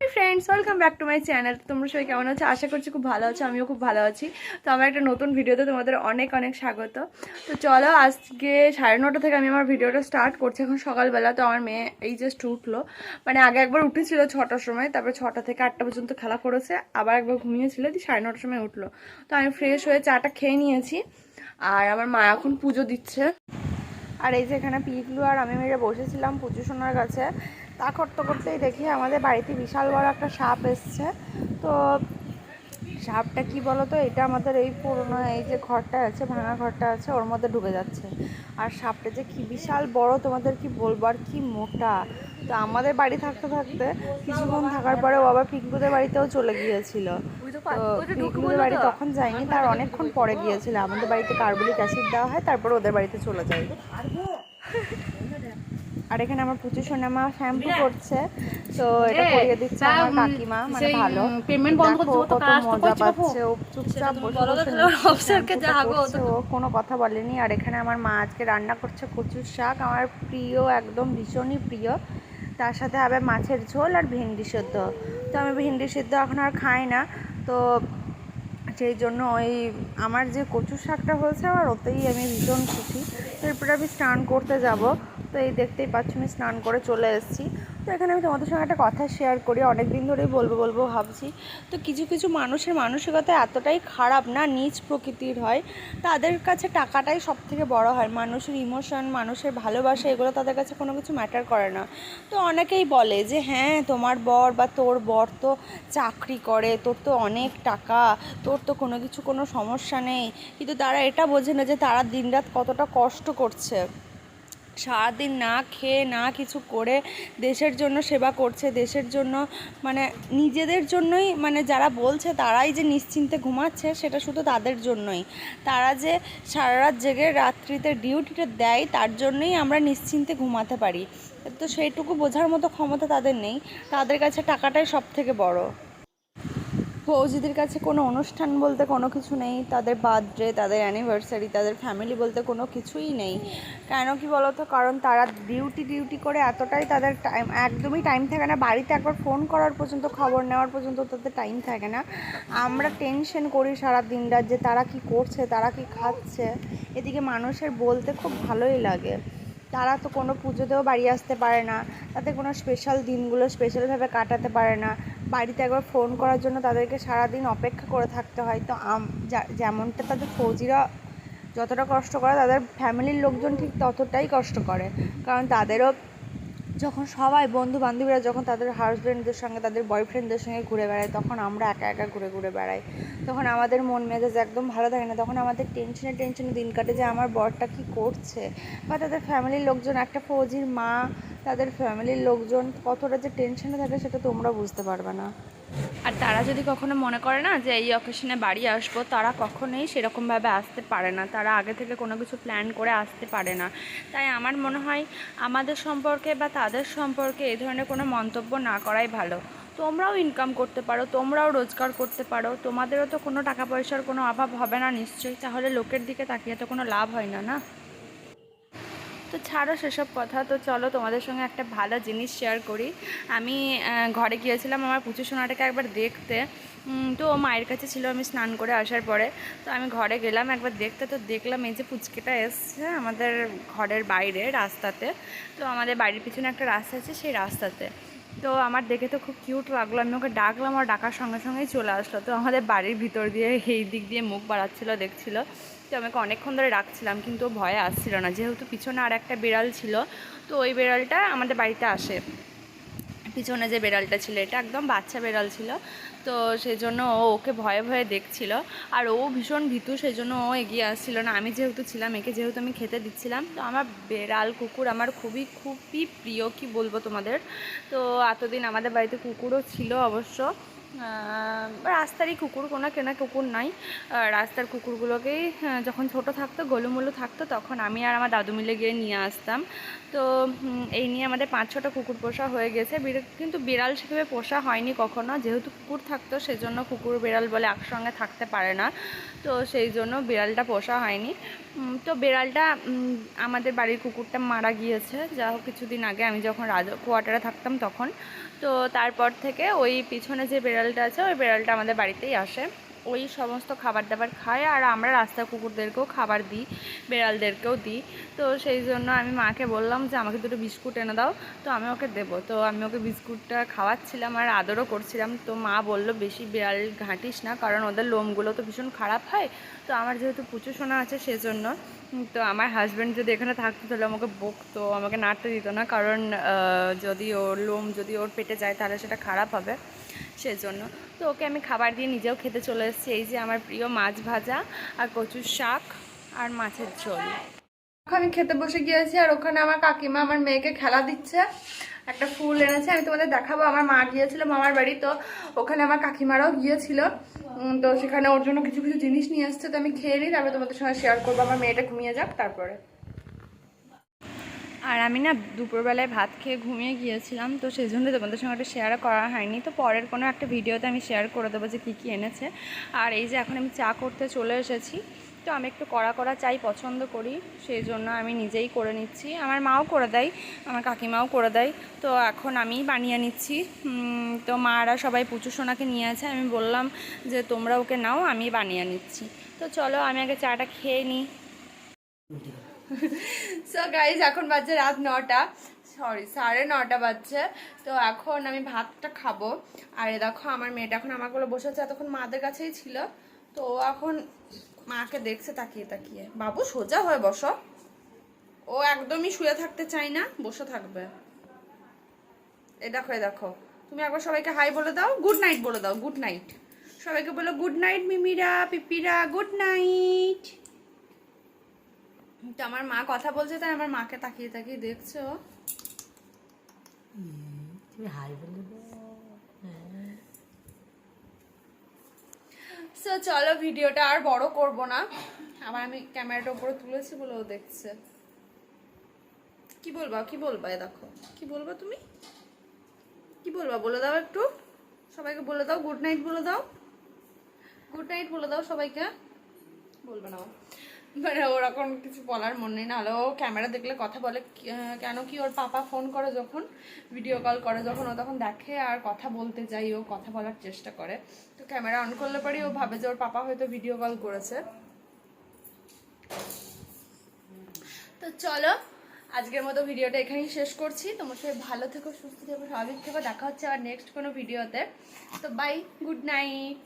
Friends welcome back to my channel তোমরা সবাই কেমন আছো? আশা করছি খুব ভালো আছো, আমিও খুব ভালো আছি। তো আমার একটা নতুন ভিডিওতে তোমাদের অনেক অনেক স্বাগত। তো চলো আজকে সাড়ে নটা থেকে আমি আমার ভিডিওটা স্টার্ট করছি এখন সকালবেলা। তো আমার মেয়ে এই জাস্ট উঠল। মানে আগে একবার উঠেছিল ছটার সময়, তারপরে ছটা থেকে আটটা পর্যন্ত খেলা করেছে। আবার একবার ঘুমিয়েছিল, দিয়ে সাড়ে নটার সময় উঠল। তো আমি ফ্রেশ হয়ে চাটা খেয়ে নিয়েছি। আর আমার মা এখন পুজো দিচ্ছে। আর এই যে এখানে পিকলু আর আমি মেরে বসেছিলাম পুজো সোনার কাছে তা করতে করতেই দেখি আমাদের বাড়িতে বিশাল বড় একটা সাপ এসছে। তো সাপটা কি বলো তো এটা আমাদের এই পুরনো এই যে ঘরটা আছে ভাঙা ঘরটা আছে ওর মধ্যে ঢুকে যাচ্ছে। আর সাপটা যে কি বিশাল বড় তোমাদের কি বলব? আর কি মোটা? তো আমাদের বাড়ি থাকতে থাকতে কিছুক্ষণ থাকার পরে আবার পিকলুদের বাড়িতেও চলে গিয়েছিল। তো পিকলুদের বাড়ি তখন যায়নি তার অনেকক্ষণ পরে গিয়েছিল। আমাদের বাড়িতে কার্বলিক অ্যাসিড দেওয়া হয় তারপর ওদের বাড়িতে চলে যায়। আর এখানে আমার প্রচুর সোনামা শ্যাম্পু করছে। তো এটা করিয়ে দিচ্ছে আমার কাকিমা মানে ভালো। পেমেন্ট বন্ধ করতে কত মজা পাচ্ছে ও চুপচাপ বসে অফিসারকে করছে, ও কোনো কথা বলেনি। আর এখানে আমার মা আজকে রান্না করছে কচুর শাক। আমার প্রিয় একদম ভীষণই প্রিয়। তার সাথে হবে মাছের ঝোল আর ভেন্ডি সেদ্ধ। তো আমি ভেন্ডি সেদ্ধ এখন আর খাই না। তো সেই জন্য ওই আমার যে কচু শাকটা হয়েছে আমার ওতেই আমি ভীষণ খুশি। তো এরপরে আমি স্নান করতে যাব। তো এই দেখতেই পাচ্ছ, আমি স্নান করে চলে এসেছি। তো এখানে আমি তোমাদের সঙ্গে একটা কথা শেয়ার করি অনেক দিন ধরেই বলব বলব, ভাবছি। তো কিছু কিছু মানুষের মানসিকতা এতটাই খারাপ না, নিজ প্রকৃতির হয়। তাদের কাছে টাকাটাই সব থেকে বড় হয়। মানুষের ইমোশন মানুষের ভালোবাসা, এগুলো তাদের কাছে কোনো কিছু ম্যাটার করে না। তো অনেকেই বলে যে হ্যাঁ তোমার বর বা তোর বর তো চাকরি করে, তোর তো অনেক টাকা, তোর তো কোনো কিছু কোনো সমস্যা নেই। কিন্তু তারা এটা বোঝে না যে তারা দিনরাত কতটা কষ্ট করছে। সারাদিন না খেয়ে, না কিছু করে দেশের জন্য সেবা করছে, দেশের জন্য মানে নিজেদের জন্যই মানে যারা বলছে তারাই যে নিশ্চিন্তে ঘুমাচ্ছে সেটা শুধু তাদের জন্যই। তারা যে সারা রাত জেগে রাত্রিতে ডিউটিটা দেয় তার জন্যই আমরা নিশ্চিন্তে ঘুমাতে পারি। তো সেইটুকু বোঝার মতো ক্ষমতা তাদের নেই। তাদের কাছে টাকাটাই সব থেকে বড়। ফৌজিদের কাছে কোনো অনুষ্ঠান বলতে কোনো কিছু নেই, তাদের বার্থডে, তাদের অ্যানিভার্সারি তাদের ফ্যামিলি বলতে কোনো কিছুই নেই। কেন কি বলতো? কারণ তারা ডিউটি ডিউটি করে এতটাই তাদের টাইম একদমই টাইম থাকে না। বাড়িতে একবার ফোন করার পর্যন্ত, খবর নেওয়ার পর্যন্ত তাদের টাইম থাকে না। আমরা টেনশন করি সারা দিন রাত যে তারা কি করছে, তারা কি খাচ্ছে। এদিকে মানুষের বলতে খুব ভালোই লাগে। তারা তো কোনো পুজোতেও বাড়ি আসতে পারে না, তাদের কোনো স্পেশাল দিনগুলো স্পেশালভাবে কাটাতে পারে না। বাড়িতে একবার ফোন করার জন্য তাদেরকে সারাদিন অপেক্ষা করে থাকতে হয়। তো যেমনটা তাদের ফৌজিরা যতটা কষ্ট করে, তাদের ফ্যামিলির লোকজন ঠিক ততটাই কষ্ট করে। কারণ তাদেরও যখন সবাই বন্ধু বান্ধবীরা যখন তাদের হাজব্যান্ডদের সঙ্গে, তাদের বয়ফ্রেন্ডদের সঙ্গে ঘুরে বেড়ায়, তখন আমরা একা একা ঘুরে ঘুরে বেড়াই। তখন আমাদের মন মেজাজ একদম ভালো থাকে না। তখন আমাদের টেনশনে টেনশনে দিন কাটে যে, আমার বরটা কি করছে? বা তাদের ফ্যামিলির লোকজন, একটা ফৌজির মা তাদের ফ্যামিলির লোকজন কতটা যে টেনশনে থাকে সেটা তোমরা বুঝতে পারবে না। আর তারা যদি কখনো মনে করে না যে এই অকেশনে বাড়ি আসব, তারা কখনোই সেরকমভাবে আসতে পারে না। তারা আগে থেকে কোনো কিছু প্ল্যান করে আসতে পারে না। তাই আমার মনে হয় আমাদের সম্পর্কে বা তাদের সম্পর্কে এই ধরনের কোনো মন্তব্য না করাই ভালো। তোমরাও ইনকাম করতে পারো, তোমরাও রোজগার করতে পারো। তোমাদেরও তো কোনো টাকা পয়সার কোনো অভাব হবে না নিশ্চয়ই। তাহলে লোকের দিকে তাকিয়ে তো কোনো লাভ হয় না না? তো ছাড়ো সেসব কথা। তো চলো তোমাদের সঙ্গে একটা ভালো জিনিস শেয়ার করি। আমি ঘরে গিয়েছিলাম আমার পুচু সোনাটাকে একবার দেখতে। তো ও মায়ের কাছে ছিল আমি স্নান করে আসার পরে। তো আমি ঘরে গেলাম একবার দেখতে, তো দেখলাম এই যে পুচকেটা এসছে আমাদের ঘরের বাইরে রাস্তাতে। তো আমাদের বাড়ির পিছনে একটা রাস্তা আছে, সেই রাস্তাতে। তো আমার দেখে তো খুব কিউট লাগল। আমি ওকে ডাকলাম আর ডাকার সঙ্গে সঙ্গেই চলে আসলো। তো আমাদের বাড়ির ভিতর দিয়ে, এই দিক দিয়ে মুখ বাড়াচ্ছিলো, দেখছিল। তো আমাকে অনেকক্ষণ ধরে রাখছিলাম কিন্তু ভয়ে আসছিল না। যেহেতু পিছনে আর একটা বিড়াল ছিল, তো ওই বিড়ালটা আমাদের বাড়িতে আসে। পিছনে যে বেড়ালটা ছিল, এটা একদম বাচ্চা বেড়াল ছিল, তো সেই জন্য ও ওকে ভয়ে ভয়ে দেখছিল। আর ও ভীষণ ভীতু সেই জন্য ও এগিয়ে আসছিল না। আমি যেহেতু ছিলাম, একে যেহেতু আমি খেতে দিচ্ছিলাম, তো আমার বেড়াল কুকুর আমার খুবই খুবই প্রিয়, কি বলব তোমাদের? তো এতদিন আমাদের বাড়িতে কুকুরও ছিল অবশ্য। রাস্তারই কুকুর, কোনো কেনা কুকুর নাই। রাস্তার কুকুরগুলোকেই যখন ছোট থাকতো, গোলুমুলু থাকতো, তখন আমি আর আমার দাদু মিলে গিয়ে নিয়ে আসতাম। তো এই নিয়ে আমাদের পাঁচ ছটা কুকুর পোষা হয়ে গেছে। কিন্তু বিড়াল সেভাবে পোষা হয়নি কখনো। যেহেতু কুকুর থাকতো, সেজন্য কুকুর বিড়াল বলে একসঙ্গে থাকতে পারে না। তো, সেই জন্য বিড়ালটা পোষা হয়নি। তো বেড়ালটা আমাদের বাড়ির কুকুরটা মারা গিয়েছে। যা হোক, কিছুদিন আগে আমি যখন রাজ, কোয়ার্টারে থাকতাম তখন। তো তারপর থেকে ওই পিছনে যে বেড়ালটা আছে, ওই বেড়ালটা আমাদের বাড়িতেই আসে। ওই সমস্ত খাবার দাবার খায় আর আমরা রাস্তার কুকুরদেরকেও খাবার দিই, বেড়ালদেরকেও দিই। তো সেই জন্য আমি মাকে বললাম যে, আমাকে দুটো বিস্কুট এনে দাও। তো আমি ওকে দেবো। তো আমি ওকে বিস্কুটটা খাওয়াচ্ছিলাম আর আদরও করছিলাম। তো মা বলল, বেশি বেড়াল ঘাঁটিস না, কারণ ওদের লোমগুলো তো ভীষণ খারাপ হয়। তো আমার যেহেতু পুচু সোনা আছে, সেজন্য তো আমার হাজব্যান্ড যদি এখানে থাকতো, তাহলে আমাকে বকতো, আমাকে নাড়তে দিত না। কারণ যদি ওর লোম যদি ওর পেটে যায়, তাহলে সেটা খারাপ হবে। সেজন্য। তো ওকে আমি খাবার দিয়ে নিজেও খেতে চলে এসেছি। এই যে আমার প্রিয় মাছ ভাজা আর কচুর শাক আর মাছের ঝোল। আমি খেতে বসে গিয়েছি আর ওখানে আমার কাকিমা আমার মেয়েকে খেলা দিচ্ছে। একটা ফুল এনেছে, আমি তোমাদের দেখাবো। আমার মা গিয়েছিল মামার বাড়ি, তো ওখানে আমার কাকিমারাও গিয়েছিল। তো সেখানে ওর জন্য কিছু কিছু জিনিস নিয়ে আসছে তো আমি খেয়ে নিই, তারপরে তোমাদের সঙ্গে শেয়ার করব। আমার মেয়েটা ঘুমিয়ে যাক, তারপরে। আর আমি না দুপুরবেলায় ভাত খেয়ে ঘুমিয়ে গিয়েছিলাম, তো সেই জন্য তোমাদের সঙ্গে একটা শেয়ার করা হয়নি। তো পরের কোনো একটা ভিডিওতে আমি শেয়ার করে দেবো যে কী কী এনেছে। আর এই যে এখন আমি চা করতে চলে এসেছি, তো আমি একটু কড়া কড়া চাই পছন্দ করি সেই জন্য আমি নিজেই করে নিচ্ছি। আমার মাও করে দেয়, আমার কাকিমাও করে দেয়, তো এখন আমিই বানিয়ে নিচ্ছি। তো মারা সবাই পুচু সোনাকে নিয়ে আছে, আমি বললাম যে তোমরা ওকে নাও আমি বানিয়ে নিচ্ছি। তো চলো আমি আগে চাটা খেয়ে নিই। সো গাইজ এখন বাজছে রাত নটা। সরি সাড়ে নটা বাজছে। তো এখন আমি ভাতটা খাব। আর এ দেখো, আমার মেয়েটা এখন আমার কোলে বসে আছে এতক্ষণ মাদের কাছেই ছিল। তো এখন মাকে দেখছে, তাকিয়ে তাকিয়ে। বাবু, সোজা হয়ে বসো। ও একদমই শুয়ে থাকতে চায় না, বসে থাকবে। এ দেখো এ দেখো। তুমি একবার সবাইকে হাই বলে দাও গুড নাইট বলে দাও গুড নাইট সবাইকে বলো গুড নাইট মিমিরা, পিপিরা গুড নাইট তো আমার মা কথা বলছে তাই আমার মাকে তাকিয়ে তাকিয়ে দেখছ। তুমি হাই বলে সো চলো ভিডিওটা আর বড় করব না। আবার আমি ক্যামেরাটা উপরে তুলেছি বলে ও দেখছে। কি বলবা কি বলবা এ দেখো। কি বলবা তুমি? কি বলবা বলে দাও একটু। সবাইকে বলে দাও গুড নাইট বলে দাও। গুড নাইট বলে দাও সবাইকে। বলবে না ও। মানে ওরকম কিছু বলার মন নেই। না হলে ও ক্যামেরা দেখলে কথা বলে কেন কি ওর পাপা ফোন করে যখন ভিডিও কল করে যখন, ও তখন দেখে আর কথা বলতে যাই ও কথা বলার চেষ্টা করে। তো ক্যামেরা অন করলে পরেই ও ভাবে যে ওর পাপা হয়তো ভিডিও কল করেছে। তো চলো, আজকের মতো ভিডিওটা এখানেই শেষ করছি। তোমার সবাই ভালো থেকো, সুস্থ থেকো, স্বাভাবিক থেকো। দেখা হচ্ছে আবার নেক্সট কোনো ভিডিওতে তো বাই গুড নাইট